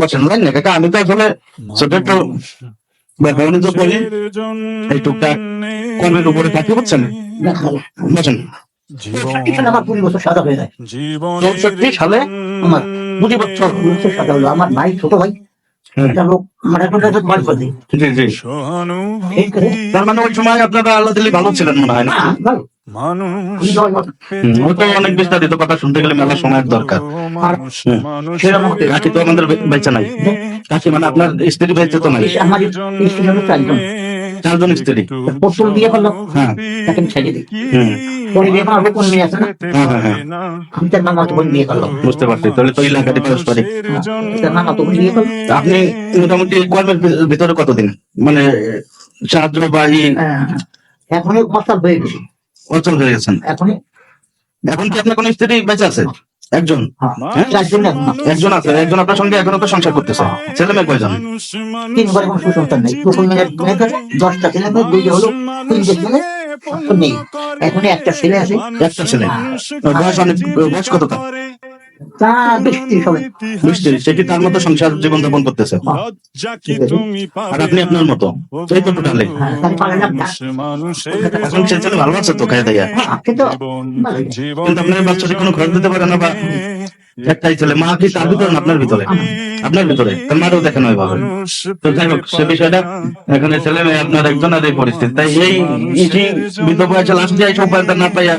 বসেন না কাকা আমি তো আসলে ছোট একটু করি এই টুকটাক কমের উপরে থাকি বুঝছেন? বসেন। এখানে আমার কুড়ি বছর সাদা হয়ে যায়। চৌষট্টি সালে আমার কুড়ি বছর কুড়ি বছর সাদা হলো। আমার ভাই ছোট ভাই লোক মানে তার মানে ওই সময় আপনারা আল্লাহ দিল্লি ভালো ছিলেন মনে হয় না? অনেক বিস্তারিত কথা শুনতে গেলে মেলা সময়ের দরকার। কাকি তো আমাদের বেঁচে নাই। কাকি মানে আপনার স্ত্রী বেঁচে তো নাই। চারজন। চারজন স্ত্রী। বিয়ে করল হ্যাঁ। ছেড়ে দিই। হ্যাঁ হ্যাঁ হ্যাঁ আমি তার মামা তো বিয়ে করল বুঝতে পারছি তাহলে তো এলাকাটি খরচ তার মামা তো বিয়ে করল আপনি মোটামুটি কর্মের ভিতরে কতদিন? মানে সাহায্য বা এখনই বছর হয়ে গেছে। অচল হয়ে গেছেন। এখনই। এখন কি আপনার কোন স্ত্রী বেঁচে আছে? একজন? একজন আছে। একজন আপনার সঙ্গে এখনও তো সংসার করতেছে। ছেলে মেয়ে কয়জন? তিন ঘরে কোনো সুসন্তান নেই। প্রথম মিনিট গুনে করে দশটা ছেলে মেয়ে দুইটা হলো তিনটে ছেলে। এখনই একটা ছেলে আছে একটা ছেলে। বয়স অনেক বয়স কত তার? মতো সংসার জীবন যাপন করতেছে? আর আপনি আপনার মতো? সেই হ্যাঁ। এখন সে ছেলে ভালো আছে তো দাইয়া? কিন্তু আপনার বাচ্চাটি কোনো খরচ দিতে পারে না বা একটাই ছেলে। মা কি তার ভিতরে আপনার ভিতরে? আপনার ভিতরে, তার দেখেন ওইভাবে তো যাই হোক, সে বিষয়টা এখানে ছেলে মেয়ে আপনার একজন আর এই পরিস্থিতি। তাই এই ইটি বৃদ্ধ বয়সে লাস্ট দিয়ে সব পয়সা না পাইয়া,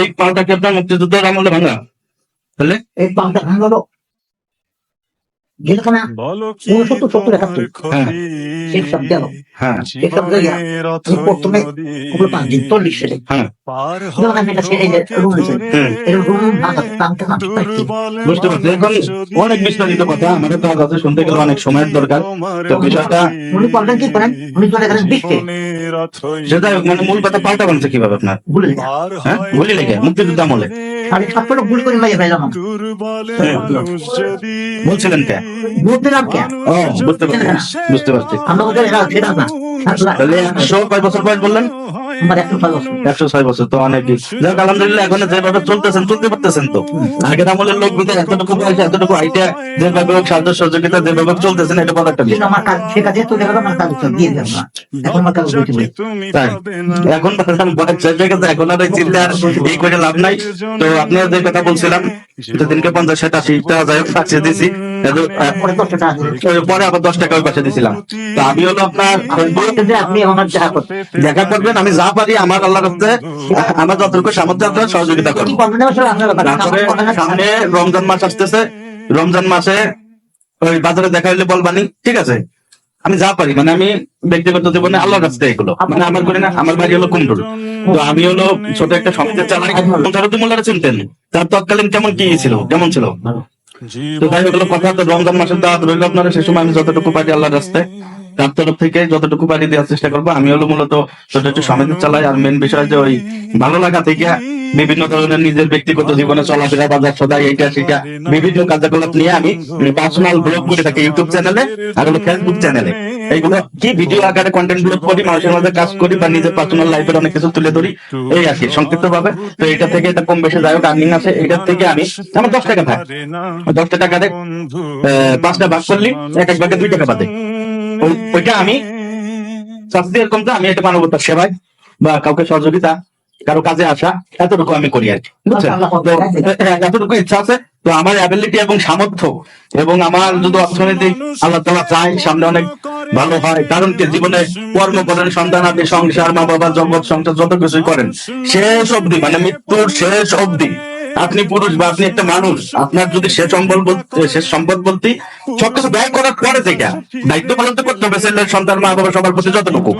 এই পাটা কেপটা মুক্তিযুদ্ধের আমলে ভাঙা। তাহলে? এই পাটা ভাঙলো। যেখানে উনসত্তর সত্তর একাত্তর হ্যাঁ শেখ গেল হ্যাঁ। শেখ সব গেল আমি প্রথমে ওগুলো পাঁচ দিন চল্লিশ সালে হ্যাঁ। যখন আমি এটা ছেড়ে রুম নিয়েছি এরকম রুম ভাঙা পাংটা ভাঙতে বুঝতে পারছি। অনেক বিস্তারিত কথা আমাদের তো কাছে শুনতে গেলে অনেক সময়ের দরকার। তো বিষয়টা উনি কি করেন? উনি চলে গেলেন মানে মূল কথা পাল্টা বানছে কীভাবে আপনার? ভুলে হ্যাঁ গুলি লেগে মুক্তিযুদ্ধ আমলে। সাড়ে সাতটা ভুল করে মাইয়া ফেলাম বলছিলেন কে? ভোট দিলাম কেন বুঝতে পারছি। বুঝতে পারছি। আমরা বলতে সেটা না। তাহলে একশো কয় বছর বয়স বললেন? একশো ছয় বছর। একশো ছয় বছর তো অনেক যাক আলহামদুলিল্লাহ এখন যেভাবে চলতেছেন চলতে পারতেছেন তো। আগের আমলের লোক কিন্তু এতটুকু বয়সে এতটুকু আইডিয়া যেভাবে সাহায্য সহযোগিতা যেভাবে চলতেছেন এটা বড় একটা বিষয়। আমার কাজ সে কাজে তো দেখা আমার কাজ দিয়ে দেব এখন আমার কাজ তাই। এখন বয়স হয়ে গেছে এখন আর এই চিন্তা এই করে লাভ নাই। তো আপনার যে কথা বলছিলাম দিনকে পঞ্চাশ আশি যাই হোক পাঠিয়ে পরে আবার দশ টাকা ওই পাশে তো আমি হলো আপনার দেখা করবেন আমি যা পারি আমার আল্লাহ রাস্তায় আমার যতটুকু সামর্থ্য আপনার সহযোগিতা না, সামনে রমজান মাস আসতেছে। রমজান মাসে ওই বাজারে দেখা হইলে বলবানি ঠিক আছে? আমি যা পারি মানে আমি ব্যক্তিগত জীবনে আল্লাহর কাছে এগুলো। মানে আমার করি না আমার বাড়ি হলো কুমরুল তো আমি হলো ছোট একটা সমিতি চালাই মোল্লারা চিনতেন। তার তৎকালীন কেমন কি ছিল? কেমন ছিল? তো তাই হলো কথা তো রমজান মাসের দাওয়াত রইল আপনারা সে সময় আমি যতটুকু পারি আল্লাহর রাস্তায়। তার তরফ থেকে যতটুকু পারি দেওয়ার চেষ্টা করব। আমি হলো মূলত ছোট একটু চালাই, আর মেন বিষয় যে ওই ভালো লাগা থেকে বিভিন্ন ধরনের নিজের ব্যক্তিগত জীবনে চলাফেরা, বাজার সদাই এইটা সেটা বিভিন্ন কার্যকলাপ নিয়ে আমি পার্সোনাল ব্লগ করে থাকি ইউটিউব চ্যানেলে আর হলো ফেসবুক চ্যানেলে এইগুলো কি ভিডিও আকারে কন্টেন্ট ব্লগ করি, মানুষের মধ্যে কাজ করি বা নিজের পার্সোনাল লাইফের অনেক কিছু তুলে ধরি, এই আর কি সংক্ষিপ্ত ভাবে তো এটা থেকে এটা কম বেশি যাই আর্নিং আছে। এটার থেকে আমি আমার দশ টাকা থাকে দশটা টাকা দেখ পাঁচটা ভাগ করলি, এক এক ভাগে দুই টাকা পাতে ওইটা আমি। এরকম তো আমি মানবতার সেবায় বা কাউকে সহযোগিতা কারও কাজে আসা এতটুকু আমি করি আর কি বুঝছেন? এতটুকু ইচ্ছা আছে তো আমার অ্যাবিলিটি এবং সামর্থ্য এবং আমার যদি অর্থনৈতিক আল্লাহ তালা চায় সামনে অনেক ভালো হয় কারণ কি জীবনে কর্ম করেন সন্তান আপনি সংসার মা বাবা জগৎ সংসার যত কিছুই করেন শেষ অবধি মানে মৃত্যুর শেষ অবধি আপনি পুরুষ বা আপনি একটা মানুষ আপনার যদি শেষ সম্বল বলতে শেষ সম্পদ বলতে সবকিছু ব্যয় করার পরে থেকে দায়িত্ব পালন তো করতে হবে ছেলের সন্তান মা বাবা সবার প্রতি যতটুকু।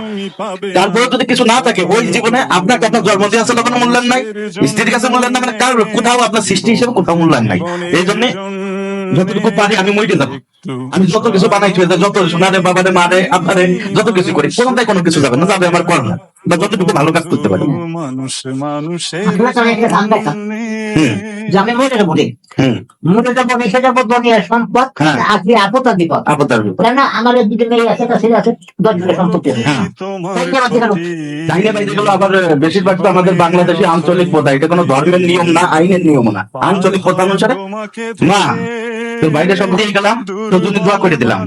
তারপরে যদি কিছু না থাকে ওই জীবনে আপনার কথা জন্ম দিয়ে আসলে কোনো মূল্যায়ন নাই স্ত্রীর কাছে মূল্যায়ন নাই মানে কার কোথাও আপনার সৃষ্টি হিসেবে কোথাও মূল্যায়ন নাই। এই জন্য যতটুকু পারি আমি মইটে যাব। আমি যত কিছু বানাই যাই, যত সোনারে বাবারে মারে আপনারে যত কিছু করি কোনোটাই কোনো কিছু যাবে না যাবে আমার কর্ম। বা যতটুকু ভালো কাজ করতে পারি। মানুষ মানুষের যাব নিচে যাব দুনিয়া সম্পদ হ্যাঁ। আজকে কেন আমার দুটো মেয়ে আছে কাছে আছে দশ বিঘা সম্পত্তি আছে। হ্যাঁ। বাইরে গুলো আবার বেশিরভাগ তো আমাদের বাংলাদেশি আঞ্চলিক প্রথা এটা কোনো ধর্মের নিয়ম না আইনের নিয়ম না। আঞ্চলিক প্রথা অনুসারে মা তো বাইরে সব দিয়ে গেলাম তোর জন্য দোয়া করে দিলাম।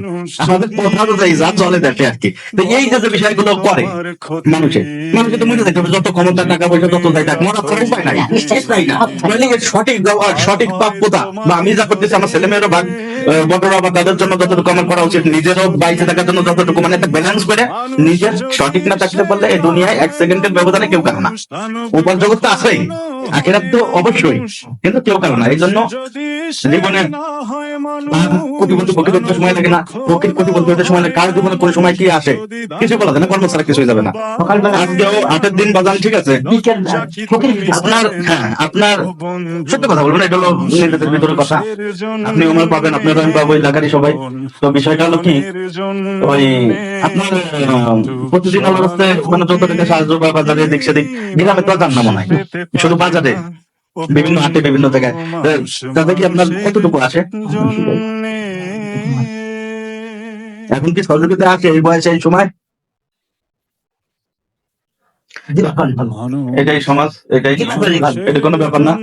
আমাদের কথা তো যাই যা চলে দেখে আর কি। তো এই যে বিষয়গুলো করে মানুষে মানুষকে তো মনে দেখতে যত ক্ষমতা টাকা পয়সা তত উপায় নাই নাই। না মানে সঠিক সঠিক প্রাপ্যতা বা আমি যা করতেছি আমার ছেলে মেয়েরা ভাগ আহ, বা তাদের জন্য যতটুকু আমার করা উচিত নিজেরও থাকার জন্য যতটুকু মানে একটা ব্যালেন্স করে নিজের সঠিক না থাকতে পারলে এই দুনিয়ায় এক সেকেন্ডের ব্যবধানে কেউ কারও না। উপার জগৎ তো আছেই আখেরাত তো অবশ্যই কিন্তু কেউ কারও না। এই জন্য জীবনে আর কোটিপতি পক্ষে করতে সময় লাগে না কোটিপতি হতে সময় লাগে কার জীবনে কোন সময় কি আসে কিছু বলা যায় না কর্ম ছাড়া কিছু যাবে না। সকালবেলা আজকেও আটের দিন বাজান ঠিক আছে? আপনার হ্যাঁ আপনার সত্য কথা বলবেন এটা হলো নিজেদের ভিতরে কথা। আপনি আমার পাবেন আপনার আমি পাবো এলাকারই সবাই। তো বিষয়টা হলো কি ওই আপনার প্রতিদিন আমার কাছে মানে যত টাকা সাহায্য বা বাজারে দিক সেদিক গ্রামে তো জান না মনে হয়। শুধু বাজারে বিভিন্ন হাটে বিভিন্ন জায়গায়। তাতে কি আপনার কতটুকু আসে এখন কি সহযোগিতা আছে এই বয়সে এই সময়? এটাই সমাজ এটাই এটা কোনো ব্যাপার না।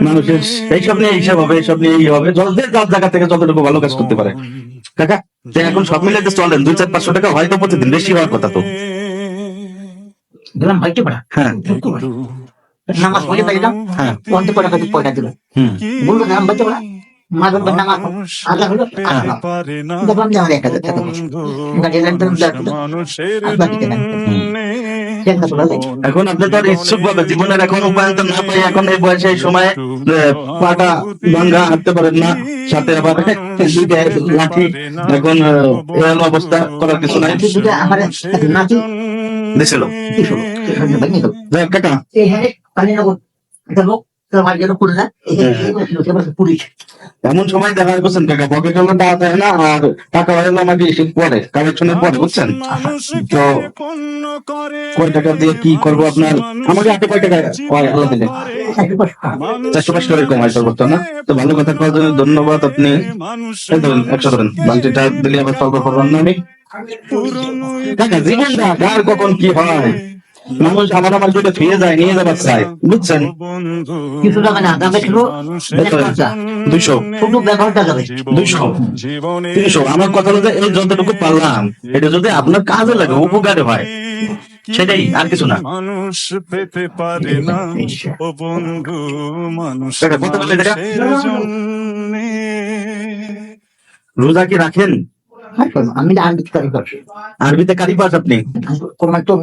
মানুষের এইসব নিয়ে এইসব হবে এইসব নিয়ে এই হবে যত যার জায়গা থেকে যতটুকু ভালো কাজ করতে পারে। কাকা তো এখন সব মিলে যে চলেন দুই চার পাঁচশো টাকা হয়তো প্রতিদিন বেশি হওয়ার কথা তো। গেলাম বাইকে পড়া হ্যাঁ। নামাজ পড়ে পাইলাম হ্যাঁ। পড়া কাছে পয়সা দিল। হুম। বলল আধা হলো আসলাম দেখলাম যে আমার এক হাজার টাকা বসে। গাড়ি রেন্টাল আল্লাহ এখন আপনি তো ইচ্ছুক ভাবে জীবনের এখন উপায়ন তো না পাই এখন এই বয়সে এই সময় পাটা ভাঙ্গা হাঁটতে পারেন না সাথে আবার লাঠি এখন অবস্থা করার কিছু নাই। আমার নাতি দিছিল কাকা। এমন সময় দেখা যাচ্ছে কাকা না, আর টাকা আমাকে কালেকশনের পরে, বুঝছেন? তো কয় টাকা দিয়ে কি করব আপনার? আমাকে হাতে কয় টাকা আল্লাহ দিলে? চারশো পাঁচশো টাকা কমাই করব না? তো ভালো কথা করার জন্য ধন্যবাদ আপনি। একশো ধরেন বালতিটা দিলে আবার সর্ব করবেন না আমি কাকা কার কখন কি হয়? মানুষ আমার আমার দুটো ফিরে যায় নিয়ে যাবার চাই বুঝছেন? কিছু টাকা না দামে খরচা দুইশো। যাবে দুইশো। তিনশো। আমার কথা হলো যে এই যতটুকু পারলাম এটা যদি আপনার কাজে লাগে উপকারে হয় সেটাই আর কিছু না। মানুষ পেতে পারে না। ও বন্ধু মানুষ। রোজা কি রাখেন? আমি না আনবিত কারি করছি আরবিতে কারি পাস আপনি তোমার তো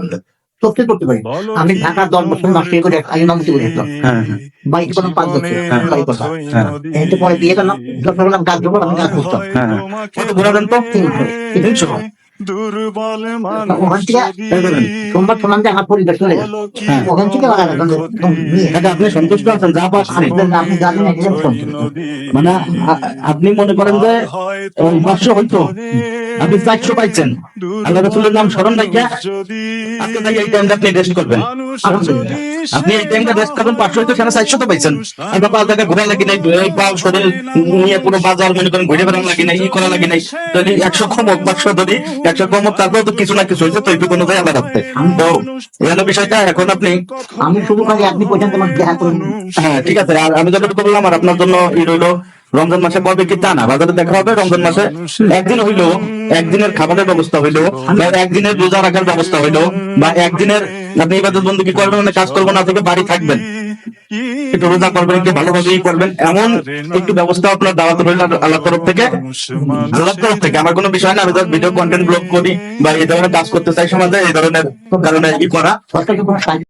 চোখে করতে পারি। আমি ঢাকার দশ বছর মাস্টারি করে আমি নামতে করে আসলাম হ্যাঁ হ্যাঁ। বাড়িতে কোনো পাঁচ বছর হ্যাঁ। বাড়ি কথা। এতে পরে বিয়ে করলাম যখন বললাম গাছ ধরলাম আমি গাছ বুঝতাম ঘোরাবেন হ্যাঁ। তো তিনশো দুর্বল ওখান থেকে এই ধরেন। সোমবার শুনলাম যে আমার পরিবার চলে গেল। হ্যাঁ। ওখান থেকে আপনি সন্তুষ্ট আছেন যা পাচ্ছেন আপনি জানেন একজন সন্তুষ্ট। মানে আপনি মনে করেন যে পাঁচশো হইতো। আপনি চারশো পাইছেন। আল্লাহ রসুলের নাম স্মরণ রাখিয়া আজকে তাই এই টাইমটা আপনি রেস্ট করবেন। আপনি এই টাইমটা রেস্ট করবেন পাঁচশো হইতো সেখানে চারশো তো পাইছেন। আর বাবা জায়গায় ঘোরা লাগি নাই এই পা শরীর নিয়ে কোনো বাজার মনে করেন ঘুরে বেড়ানো লাগি নাই ই করা লাগি নাই। যদি একশো পাঁচশো ধরি একশো কম হোক তারপরে তো কিছু না কিছু হয়েছে তো রাখতে। তো এই বিষয়টা এখন আপনি আমি শুধু আপনি পর্যন্ত দেখা করুন। হ্যাঁ ঠিক আছে। আর আমি যতটুকু বললাম আর আপনার জন্য ই রইল রমজান মাসে কবে কি তা না বাজারে দেখা হবে রমজান মাসে। একদিন হইল একদিনের খাবারের ব্যবস্থা হইল বা একদিনের রোজা রাখার ব্যবস্থা হইল বা একদিনের আপনি ইবাদত বন্ধু কি করবেন মানে কাজ করবেন না থেকে বাড়ি থাকবেন। একটু করবেন, একটু ভালোভাবেই করবেন। এমন একটু ব্যবস্থা আপনার দাওয়াত রইল আল্লাহ তরফ থেকে। আল্লাহ তরফ থেকে। আমার কোনো বিষয় না, আমি ধর ভিডিও কন্টেন্ট ব্লগ করি বা এই ধরনের কাজ করতে চাই সমাজে, এই ধরনের কারণে ই করা।